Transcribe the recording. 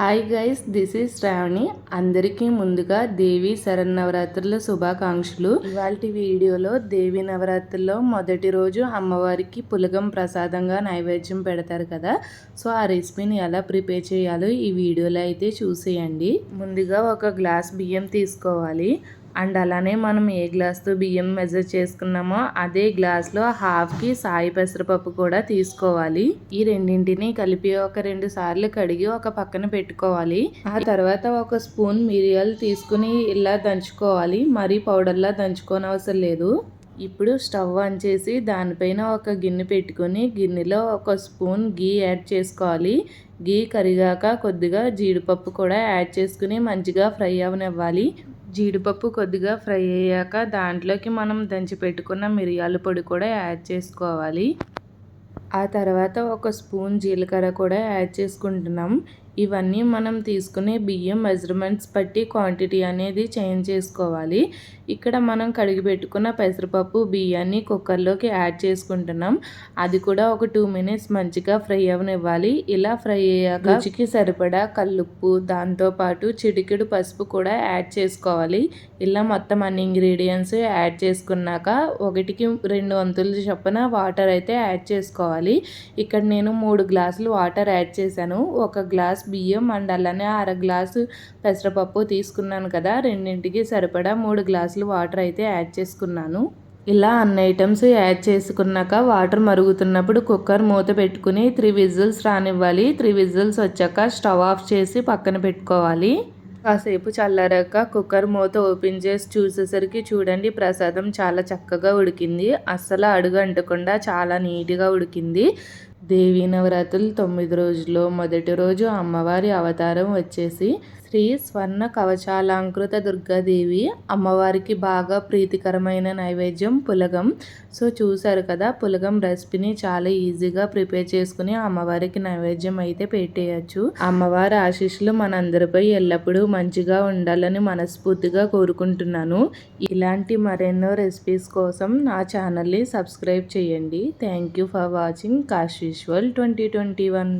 Hi guys this is Sravani. అందరికీ ముందుగా దేవి శరన్నవరాత్రుల శుభాకాంక్షలు. ఇవాళ వీడియోలో దేవి నవరాత్రుల్లో మొదటి రోజు అమ్మవారికి పులగం ప్రసాదంగా నైవేద్యం పెడతారు కదా. సో ఆ రెసిపీని ఎలా ప్రిపేర్ చేయాలో ఈ వీడియోలో అయితే చూసేయండి. ముందుగా ఒక గ్లాస్ బియ్యం తీసుకోవాలి. అండ్ అలానే మనం ఏ గ్లాస్తో బియ్యం మెజర్ చేసుకున్నామో అదే గ్లాస్లో హాఫ్కి సాయి పెసరపప్పు కూడా తీసుకోవాలి. ఈ రెండింటిని కలిపి ఒక రెండు సార్లు కడిగి ఒక పక్కన పెట్టుకోవాలి. ఆ తర్వాత ఒక స్పూన్ మిరియాలు తీసుకుని ఇలా దంచుకోవాలి. మరీ పౌడర్లా దంచుకోనవసరం లేదు. ఇప్పుడు స్టవ్ ఆన్ చేసి దానిపైన ఒక గిన్నె పెట్టుకొని గిన్నెలో ఒక స్పూన్ గీ యాడ్ చేసుకోవాలి. గీ కరిగాక కొద్దిగా జీడిపప్పు కూడా యాడ్ చేసుకుని మంచిగా ఫ్రై అవనివ్వాలి. జీడిపప్పు కొద్దిగా ఫ్రై అయ్యాక దాంట్లోకి మనం దంచి పెట్టుకున్న మిరియాల పొడి కూడా యాడ్ చేసుకోవాలి. ఆ తర్వాత ఒక స్పూన్ జీలకర్ర కూడా యాడ్ చేసుకుంటున్నాం. ఇవన్నీ మనం తీసుకునే బియ్యం మెజర్మెంట్స్ బట్టి క్వాంటిటీ అనేది చేంజ్ చేసుకోవాలి. ఇక్కడ మనం కడిగి పెట్టుకున్న పెసరపప్పు బియ్యాన్ని కుక్కర్లోకి యాడ్ చేసుకుంటున్నాం. అది కూడా ఒక టూ మినిట్స్ మంచిగా ఫ్రై అవనివ్వాలి. ఇలా ఫ్రై అయ్యాక రుచికి సరిపడా కల్లుప్పు దాంతోపాటు చిటికెడు పసుపు కూడా యాడ్ చేసుకోవాలి. ఇలా మొత్తం అన్ని ఇంగ్రీడియంట్స్ యాడ్ చేసుకున్నాక ఒకటికి రెండు వంతులు చొప్పున వాటర్ అయితే యాడ్ చేసుకోవాలి. ఇక్కడ నేను మూడు గ్లాసులు వాటర్ యాడ్ చేశాను. ఒక గ్లాస్ బియ్యం అండ్ అలానే అర గ్లాసు పెసరపప్పు తీసుకున్నాను కదా. రెండింటికి సరిపడా మూడు గ్లాసులు వాటర్ అయితే యాడ్ చేసుకున్నాను. ఇలా అన్ని ఐటమ్స్ యాడ్ చేసుకున్నాక వాటర్ మరుగుతున్నప్పుడు కుక్కర్ మూత పెట్టుకుని త్రీ విజిల్స్ రానివ్వాలి. త్రీ విజిల్స్ వచ్చాక స్టవ్ ఆఫ్ చేసి పక్కన పెట్టుకోవాలి. కాసేపు చల్లారాక కుక్కర్ మూత ఓపెన్ చేసి చూసేసరికి చూడండి ప్రసాదం చాలా చక్కగా ఉడికింది. అస్సలు అడుగు అంటకుండా చాలా నీట్గా ఉడికింది. దేవీ నవరాత్రులు తొమ్మిది రోజుల్లో. మొదటి రోజు అమ్మవారి అవతారం వచ్చేసి శ్రీ స్వర్ణ కవచాలంకృత దుర్గాదేవి అమ్మవారికి బాగా ప్రీతికరమైన నైవేద్యం పులగం. సో చూసారు కదా పులగం రెసిపీని చాలా ఈజీగా ప్రిపేర్ చేసుకుని అమ్మవారికి నైవేద్యం అయితే పెట్టేయచ్చు. అమ్మవారి ఆశీస్సులు మనందరిపై ఎల్లప్పుడూ మంచిగా ఉండాలని మనస్ఫూర్తిగా కోరుకుంటున్నాను. ఇలాంటి మరెన్నో రెసిపీస్ కోసం నా ఛానల్ని సబ్స్క్రైబ్ చేయండి. Thank you for watching. కాశీశ్వల్ twenty twenty one.